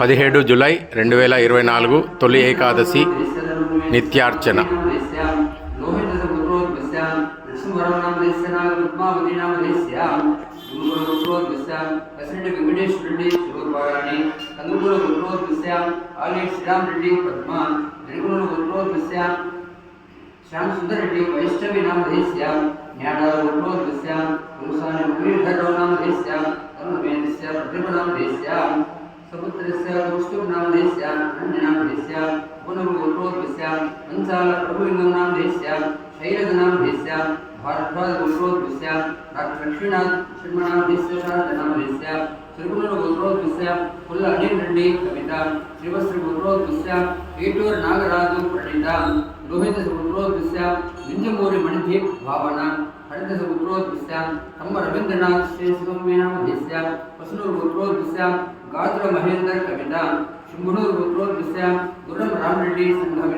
పదిహేడు జులై రెండు వేల ఇరవై నాలుగు తొలి ఏకాదశి నిత్యార్చన. వెంకటేశ్వరుడి శివపారాయణి కందుకూరు గురువోద్భస్యాం ఆలయ శ్రీరామ్ రెడ్డి పద్మ జరుగురు గురువోద్భస్యాం శ్యామ్ సుందర్ రెడ్డి వైష్ణవి నామధేస్యాం జ్ఞానాల గురువోద్భస్యాం పురుషాన్ని మురళీధరో నామధేస్యాం सद्गुणां देश्या समुद्रस्य पुष्टुं नाम देश्या अन्यनां देश्या పంచాల ప్రభులింగం నామధేస్యాం శైలజ నామధేస్యాం భారద్వాజ గురువోద్భస్యాం డాక్టర్ లక్ష్మీనాథ్ శర్మ నామధేస్య శారద నామధేస్యాం తిరుమల గురువోద్భస్యాం పుల్ల అనిల్ రెడ్డి కవిత శ్రీవస్త్రి గురువోద్భస్యాం ఏటూరు నాగరాజు ప్రణీత లోహిత గురువోద్భస్యాం నింజమూరి మణిదీప్ భావన హరిత గురువోద్భస్యాం తమ్మ రవీంద్రనాథ్ శ్రేష్ఠమేనామధేస్యాం వసునూరు గురువోద్భస్యాం గాత్ర మహేందర్ కవిత శంభునూరు గురువోద్భస్యాం గుర్రం రామరెడ్డి సంఘ